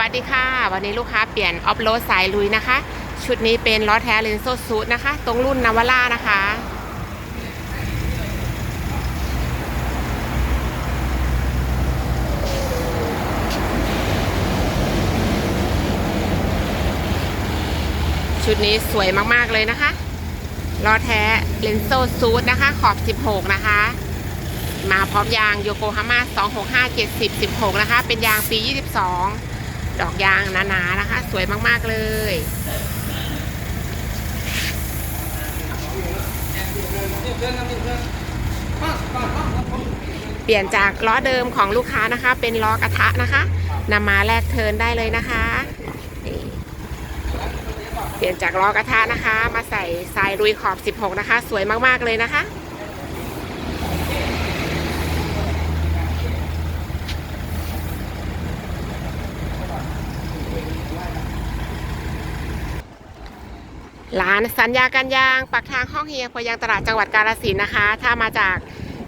วัสดีค่ะ วันนี้ลูกค้าเปลี่ยนออฟโรดสายลุยนะคะ ชุดนี้เป็นล้อแท้เลนโซซูดนะคะ ตรงรุ่นนาวาร่านะคะ ชุดนี้สวยมากๆเลยนะคะล้อแท้เลนโซซูดนะคะ ขอบ 16 นะคะมาพร้อมยางโยโกฮาม่า265 70 16 นะคะ เป็นยางปี 22 ดอกยางหนาๆนะคะ สวยมากๆเลยเปลี่ยนจากล้อเดิมของลูกค้านะคะ เป็นล้อกระทะนะคะนำมาแลกเทินได้เลยนะคะ เปลี่ยนจากล้อกระทะนะคะ มาใส่ทรายรุยขอบ 16 นะคะ สวยมากๆเลยนะคะ ร้านสัญญาการยางปักทางห้องเฮียพยังตลาดจังหวัดกาฬสินนะคะ ถ้ามาจาก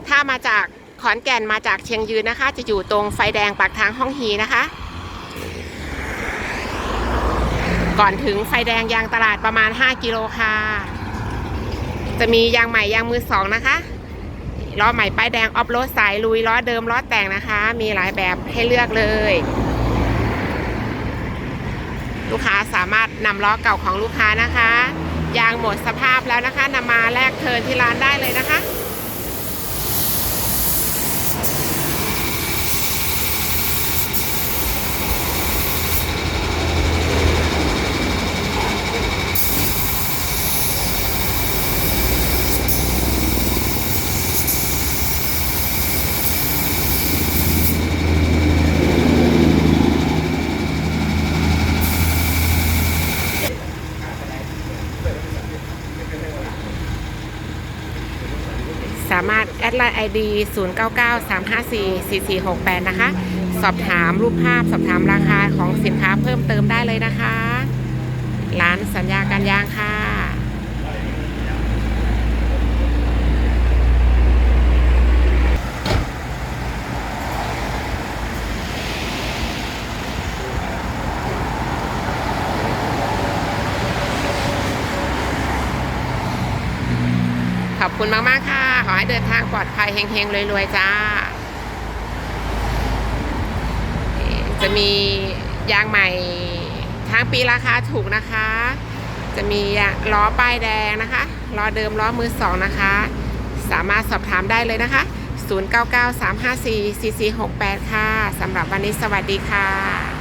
ถ้ามาจากขอนแก่นมาจากเชียงยืนนะคะ จะอยู่ตรงไฟแดงปากทางห้องฮีนะคะ ก่อนถึงไฟแดงยางตลาดประมาณ 5 กิโลค่ะ จะมียางใหม่ยางมือสองนะคะล้อใหม่ป้ายแดงออฟโรดสายลุยล้อเดิมล้อแต่งนะคะ มีหลายแบบให้เลือกเลย ลูกค้าสามารถนำล้อเก่าของลูกค้านะคะ ยางหมดสภาพแล้วนะคะนำมาแลกเทิร์นที่ร้านได้เลยนะคะามารถแอดไลน์ ID 0993544468 นะคะ สอบถามรูปภาพสอบถามราคาของสินค้าเพิ่มเติมได้เลยนะคะ ร้านสัญญาการยางค่ะ ขอบคุณมาก ๆ ค่ะ ขอให้เดินทางปลอดภัยเฮงๆรวยๆ จ้า จะมียางใหม่ทั้งปีราคาถูกนะคะ จะมีล้อป้ายแดงนะคะล้อเดิมล้อมือสองนะคะ สามารถสอบถามได้เลยนะคะ 0993544468 ค่ะสำหรับวันนี้สวัสดีค่ะ